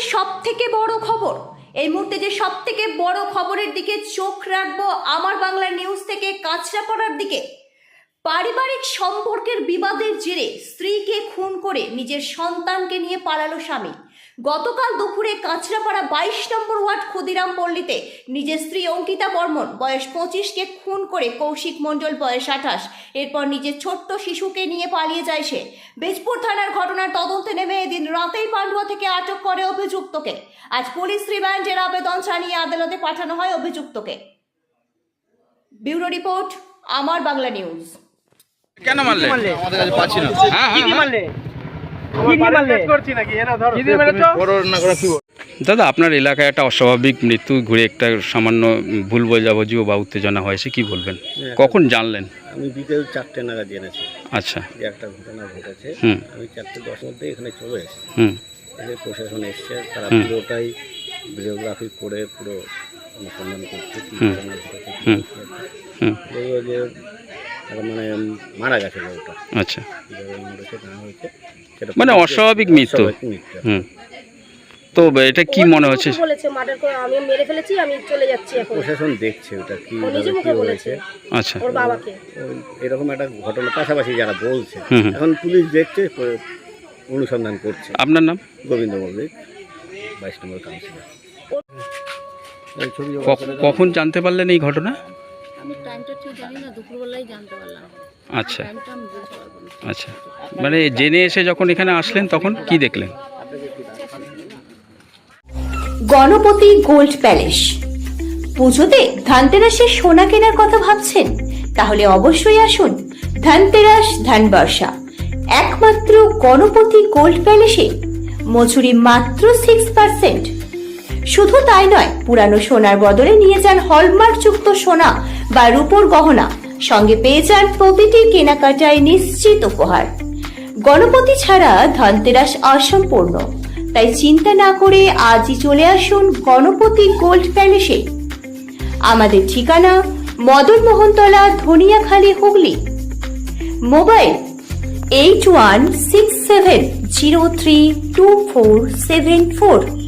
সব থেকে বড় খবর। এই মুহূর্তে যে সব থেকে বড় খবরের দিকে চোখ রাখব আমার বাংলা নিউজ থেকে কাঁচরাপাড়ার দিকে। পারিবারিক সম্পর্কের বিবাদের জেরে স্ত্রীকে খুন করে নিজের সন্তানকে নিয়ে পালালো স্বামী। গতকাল দুপুরে কাঁচরাপাড়া বাইশ নম্বর ওয়ার্ড ক্ষুদিরাম পল্লীতে নিজের স্ত্রী অঙ্কিতা বর্মন বয়স পঁচিশকে খুন করে কৌশিক মণ্ডল বয়স আঠাশ। এরপর নিজের ছোট্ট শিশুকে নিয়ে পালিয়ে যায় সে। বেজপুর থানার ঘটনার তদন্তে নেমে এদিন রাতেই পান্ডুয়া থেকে আটক করে অভিযুক্তকে। আজ পুলিশ রিমান্ডের আবেদন জানিয়ে আদালতে পাঠানো হয় অভিযুক্তকে। ব্যুরো রিপোর্ট, আমার বাংলা নিউজ। কেন মারলে? আমাদের কাছে পাচ্ছি না। হ্যাঁ মেরেছো? দাদা আপনার এলাকায় একটা অস্বাভাবিক মৃত্যু ঘুরে একটা সামান্য ভুল বোঝাবুঝি বা উত্তেজনা হয়েছে কি বলবেন? কখন জানলেন? আমি বিকেল চারটে নাগাদ জেনেছি। আচ্ছা। যে একটা ঘটনা ঘটেছে। হুম। আমি চারটে দশ মধ্যে এখানে চলে এসেছি। হুম। এসে প্রশাসন এসছে তারা পুরোটাই ভিডিওগ্রাফি করে পুরো অনুসন্ধান করছে যে মানে মারা গেছে ওটা আচ্ছা। মরেছে না হয়েছে। সেটা মানে অস্বাভাবিক মৃত্যু। অস্বাভাবিক হুম। তো এটা কি মনে হচ্ছে? বলেছে মার্ডার করে আমি মেরে ফেলেছি আমি চলে যাচ্ছি এখন। প্রশাসন দেখছে ওটা কি ও নিজে কি মুখে বলেছে আচ্ছা। ওর বাবাকে। এরকম একটা ঘটনা পাশাপাশি যারা বলছে এখন পুলিশ দেখছে অনুসন্ধান করছে। আপনার নাম? গোবিন্দ মল্লিক বাইশ নম্বর কাউন্সিলর। কখন জানতে পারলেন এই ঘটনা? আমি টাইমটা ঠিক জানি না দুপুরবেলায় জানতে পারলাম। আচ্ছা। আচ্ছা। মানে জেনে এসে যখন এখানে আসলেন তখন কি দেখলেন? Ganapati gold palace. পুজোতে ধানতেরাসের সোনা কেনার কথা ভাবছেন? তাহলে অবশ্যই আসুন ধানতেরাস ধানবর্ষা। একমাত্র গণপতি গোল্ড প্যালেসে মজুরি মাত্র সিক্স পার্সেন্ট শুধু তাই নয় পুরানো সোনার বদলে নিয়ে যান হলমার্ক যুক্ত সোনা বা রূপোর গহনা, সঙ্গে পেয়ে যান প্রতিটি কেনাকাটায় নিশ্চিত উপহার। গণপতি ছাড়া ধনতেরাস অসম্পূর্ণ। তাই চিন্তা না করে আজই চলে আসুন গণপতি গোল্ড প্যালেসে। আমাদের ঠিকানা Madan Mohantala Dhaniakhali Hooghly. Mobile eight one six seven zero three two four seven four.